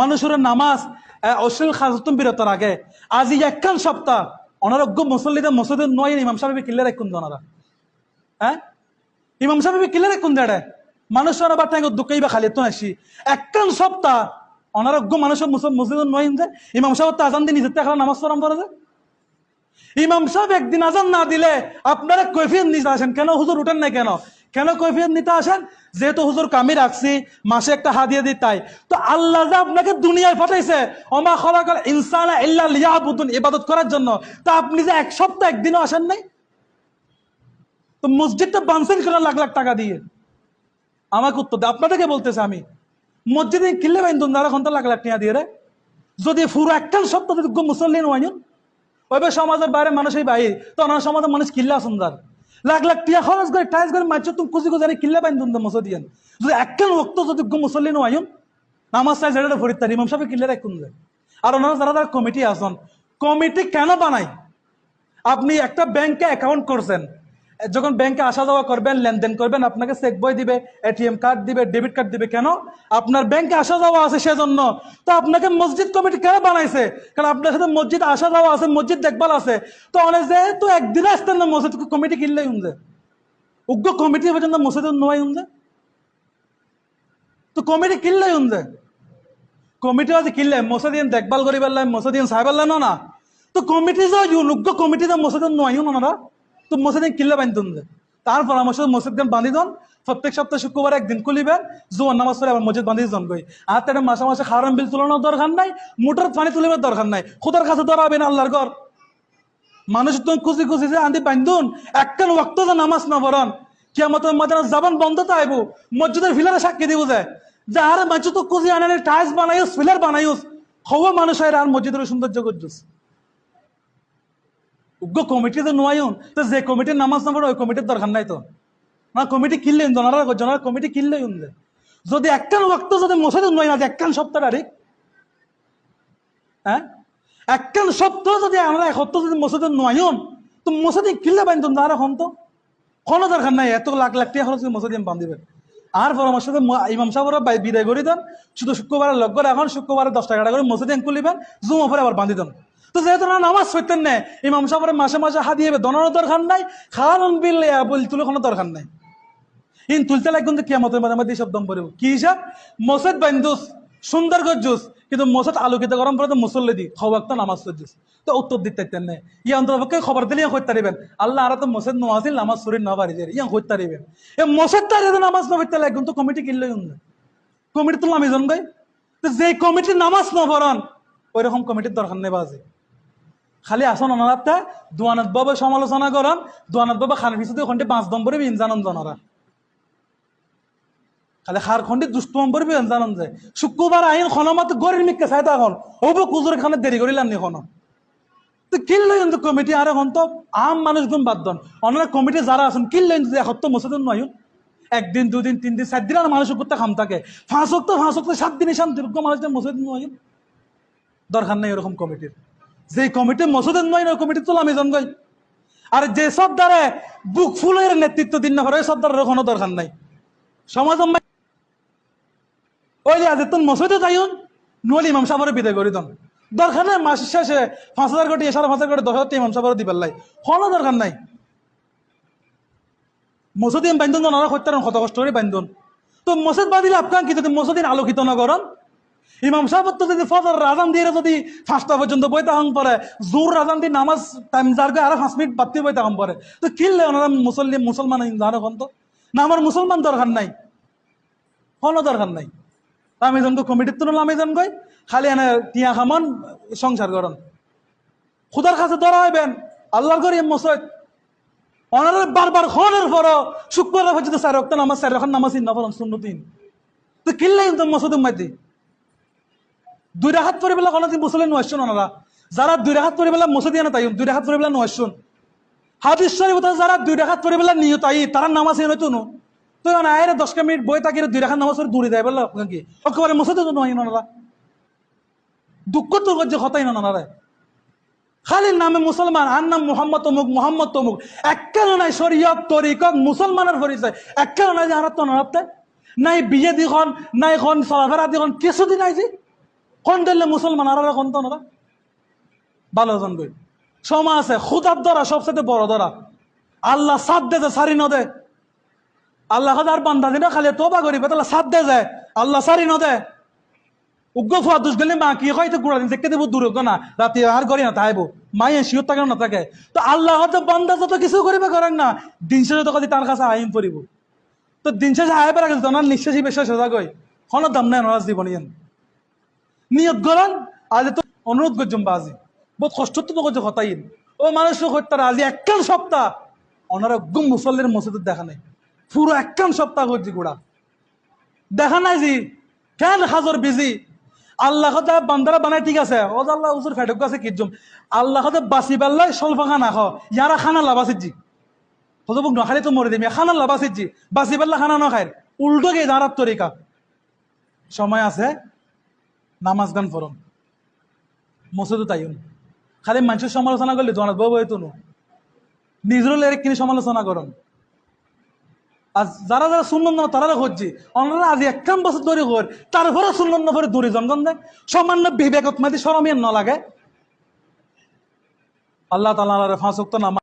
মানুষের নামাজ অশ্লীল আগে আজি একখান সপ্তাহ অনারোগ্য মুসল্লিদে মসজিদে নয় ইমাম সাহেব কিল্লে রাখুন ওনারা। হ্যাঁ ইমাম সাহেব কিল্লে রাখুন দেড়ে মানুষের আবার দুঃখই বা খালি তো আসি। একখান সপ্তাহ অনারোগ্য মানুষের মসজিদে নয় যে, ইমাম সাহেব তো আজান দিয়ে নিজের টাকা নামাজ পড়াম করে যে ইমাম সাহেব একদিন আজান না দিলে আপনারা কৈফিয়ত আসেন। কেন? হুজুর উঠেন না কেন? কেন কৈফিয়ত নিতে আসেন? যেহেতু হুজুর কামি রাখছি মাসে একটা হাদিয়া দিই তাই। তো আল্লাহ যা আপনাকে দুনিয়ায় পাঠাইছে অমা খলাকাল ইনসান ইল্লা লিয়াবুদুন, ইবাদত করার জন্য, তা আপনি যে এক সপ্তাহ একদিনও আসেন নাই? তো মসজিদটা বানসেন করেন লাখ লাখ টাকা দিয়ে। আমাকে উত্তর দেয় আপনাদেরকে বলতেছে আমি, মসজিদে কিনলে বাইন্দুন যারা ঘণ্টা লাখ লাখ টাকা দিয়ে রে। যদি পুরো একটা সপ্তাহ যদি মুসল্লি নয় ওইভাবে সমাজের বাইরে মানুষই বাইরে তো ওনার সমাজের মানুষ কিল্লা সুন্দর লাখ লাখ টিয়া খরচ করে টাইস করে মাছ তুমি কুচি কুচারে কিল্লা পাইন তুমি মসজিদিয়ান যদি একখান রক্ত যদি গো নো নয় নামাজ চাই যেটা ফরিদ তার ইমাম সাহেব কিল্লা রাখুন যায়? আর ওনারা যারা তারা কমিটি আসন কমিটি কেন বানাই? আপনি একটা ব্যাংকে অ্যাকাউন্ট করছেন যখন ব্যাংকে আসা যাওয়া করবেন, লেনদেন করবেন, আপনাকে চেক বই দিবে এটিএম কার্ড দিবে ডেবিট কার্ড দিবে, কেন? আপনার ব্যাংকে আসা যাওয়া আছে সেজন্য। তো আপনাকে মসজিদ কমিটি কেন বানাইছে? কারণ আপনার সাথে মসজিদ আসা যাওয়া আছে, মসজিদ দেখভাল আছে। তো অনেক যে তো একদিনে আসতেন না, মসজিদ কমিটি কিনলেই উনছে উগ্র কমিটি পর্যন্ত মসজিদ নয় উনছে তো কমিটি কিনলেই উনছে কমিটি আছে কিনলে মসজিদ দেখভাল করি পেলাই মসজিদ পেলাই না না। তো কমিটি যে, উগ্র কমিটি যে মসজিদ নয় না তো মসজিদ কিনলে বান্ধুন যে তার পরামর্শ মসজিদ বান্ধি দন। প্রত্যেক সপ্তাহে শুক্রবার একদিন খুলিবেন জোয়ার নামাজ পড়ে আবার মসজিদ বান্ধি জন গই আর তার মাসে মাসে হারাম বিল তুলানোর দরকার নাই, মোটর পানি তুলিবার দরকার নাই। খুদার কাছে ধরাবেন আল্লাহর ঘর। মানুষ তো খুশি খুশি যে আন্দি বান্ধুন একখান ওয়াক্ত নামাজ না পড়ন, কিয়ামতের মাঝে জাবান বন্ধ তো আইব, মসজিদের ফিলারে সাক্ষী দিব যায় যে আর মানুষ তো খুশি আনে টাইলস বানাইস, ফিলার বানাইস হব মানুষ আর মসজিদের সৌন্দর্য করছিস উগ্র কমিটিতে নোয়াইন তো যে কমিটির নামাজ না ওই কমিটির দরকার নাই তো। না, কমিটি কিনলেন জনারা জনারা কমিটি কিনলেই উনলে। যদি একখান ওয়াক্ত যদি মসজিদ নয় না একখান সপ্তাহ তারিখ হ্যাঁ একখান সপ্তাহ যদি আমরা এক সপ্তাহ যদি মসজিদে নয়ন তো মসজিদে কিনলে বাইন আর এখন তো। কোনো দরকার নাই এত লাখ লাখ টাকা খরচ করে মসজিদ বান্ধিবেন আর পরামর্শ দিয়ে ইমাম সাহেবরা বিদায় করে দেন শুধু শুক্রবারে লগ করে এখন শুক্রবারে দশ টাকা করে মসজিদ খুলিবেন জুমা পরে আবার বান্ধি দেন। তো যেহেতু না নামাজ সইতেন না, ইমাম সাহেবের মাসে মাসে হাতিয়ে দনারও দরকার নাই খাওয়ান বিল বল তুলে কোনো দরকার নাই। ইন তুলতে লাগবেন তো কিয়ামতের মাঝে মধ্যে সব দম পড়ব কি হিসাব? মসজিদ বান্ধুস সুন্দর গজ্জুস কিন্তু মসজিদ আলোকিত গরম পরে তো মুসল্লি দি খবর তো নামাজ সজ্জুস তো উত্তর দিতে তেন নাই ইয়া অন্তরপক্ষে খবর দিলে ইয়া হইতে পারিবেন। আল্লাহ আর তো মসজিদ নওয়াজিল, নামাজ শরীর না পারি ইয়া হইতে পারিবেন। এ মসজিদ তার নামাজ না হইতে লাগবেন তো কমিটি কিনলে কমিটি তো নামি জন গাই তো যে কমিটির নামাজ না পড়ান ওই রকম কমিটির দরকার নেই বাজে। খালি আসন অনারাতে দোয়ানাথ বাবা সমালোচনা করান দোয়ানাথ বাবা খান পিছুতে ওখানটি পাঁচ নম্বরে ইনজানন জনরা। খালি খার খন্ডি দুষ্ট নম্বরে ইনজানন যায় শুক্রবার আইন খনমত গরির মিকে চাই তখন হব কুজুর খানে দেরি করিলাম নি এখন তো কিনলে কিন্তু কমিটি আর এখন তো, আম মানুষ গুণ বাদ দন। অনারা কমিটি যারা আছেন কিনলে কিন্তু এসপ্তাহ মসজিদ নয় একদিন, দুদিন, তিন দিন, চার দিন আর মানুষের করতে খাম থাকে। ফাঁস হোক তো ফাঁস হোক তো সাত দিনে শান্তি মানুষদের মসজিদ নয় দরকার নেই এরকম কমিটির। যে কমিটি মসজিদের নয় না কমিটি তো আমি জনগই আর যে সব দ্বারা বুক ফুলের নেতৃত্ব দিন না করে ওই দ্বারা কোনো দরকার নাই। সমাজ ওই যে আজ তুমি মসজিদে যাইন নলি ইমাম সাহেবের বিদায় করি দন দরকার নাই মাস শেষে পাঁচ হাজার কোটি, সাড়ে পাঁচ হাজার কোটি, দশ হাজার ইমাম সাহেবের দিবার লাই। কোনো দরকার নাই। মসজিদ বান্ধন, ওনারা হত্যার কত কষ্ট করে বান্ধন। তো মসজিদ বাঁধিলে আপনার কি যদি মসজিদ আলোকিত না করেন ইমাম সাহেব তো যদি ফজর রাজান দিয়ে যদি পাঁচটা পর্যন্ত বই তাহন পরে জোর রাজান দিয়ে নামাজ টাইম যার আরও পাঁচ মিনিট বাড়তি বই তাহন পরে তো কিনলে ওনারা মুসল্লি, মুসলমান জানো এখন তো? না, আমার মুসলমান দরকার নাই। কোনো দরকার নাই। আমি জন কমিটির তো আমি জন গই, খালি এনে টিয়া খামন, সংসার করন খুদার কাছে ধরা হইবেন, আল্লাহর করি মসজিদ। ওনারা বারবার খনের পর শুক্রবার পর্যন্ত স্যার রক্ত নামাজ স্যার এখন নামাজ ইন নফল সুন্নতিন। তো কিনলে মসজিদ মাইতি দুই রাহাত পরে বেলা কোনো মুসলিম নয়শুন ওনারা যারা দুই রাহাত পরে বেলা মসজিদ আনা তাই দুই রাহাত পরে বেলা নয়শুন হাদিস শরীফ যারা দুই রাহাত পরে বেলা নিয়ে তাই তারা নামাজ এনে তো তো না আয়ের দশ মিনিট বই তাকে দুই রাখাত নামাজ পড়ে দূরে দেয় বলল কি একেবারে মসজিদ তো নয় ওনারা দুঃখ তো যে কথাই না ওনারা খালি নামে মুসলমান আর নাম মোহাম্মদ তমুক মোহাম্মদ তমুক এককাল নাই শরীয়ত তরিকত মুসলমানের পরিচয় এককাল নাই যে হারাত নাই বিয়ে দিখন, নাই খন চলাফেরা দিখন, কিছুদিন নাই যে। কোন দিলে মুসলমান আর কোন তো ওনারা? ভালো জন গই সময় আছে, খুদার ধরা সবচেয়ে বড় ধরা আল্লাহ সাথ দে সারি নদে। আল্লাহ আর বান্ধা দিনা খালি তোবা করিবে তাহলে সাথ দে যায় আল্লাহ সারি নদে। উগ্র ফুয়া দুষ গেলে মা কি হয় হয়তো গুড়া দিন, দেখতে দেবো দূর না রাতে আর করি না তাইব মায়ে শিওর থাকে না থাকে। তো আল্লাহ হয়তো বান্দা যত কিছু করিবে করেন না, দিন শেষে তো তার কাছে আইন পড়িব। তো দিন শেষে আয় পেরা গেছে তোমার নিঃশ্বাসী বিশ্বাস সোজা গই কোনো দাম নাই নরাজ ইয়ান নিয়ত করেন, আজ তো অনুরোধ করছুম বাজি। বহুত কষ্ট তো করছে হতাইন। ও মানুষ হত্যার আজি একখান সপ্তাহ। ওনারা গুম মুসল্লির মসজিদের দেখা নাই। পুরো একখান সপ্তাহ করছি গোড়া। দেখা নাই জি? কেন হাজর বিজি? আল্লাহ বান্দারা বানায় ঠিক আছে। ও যে আল্লাহ উজুর ফেটক আছে কিজম আল্লাহ কথা বাসি পাল্লাই স্বল্প খানা খাও। ইয়ারা খানা লাভাসির জি। হতো বুক নখালে তো মরে দিবি খানা লাভাসির জি। বাসি পাল্লা খানা নখায় উল্টো গে দাঁড়ার তরিকা? সময় আছে। নামাজ গান ফরম। মসজিদও তাইন খালি মানুষের সমালোচনা করলে জনাত বউ হইতো নো। নিজেরও লেরে কিনে সমালোচনা করুন। আর যারা যারা শুনলেন না, তারা খুঁজছি অন্যরা আজ একখান বছর ধরে কর তারপরে শুনলেন না পরে দূরে জনগণ দেয়। সামান্য বিবেকত মাতি সরমিয়ান ন লাগে। আল্লাহ তালা ফাঁসুক্ত নামা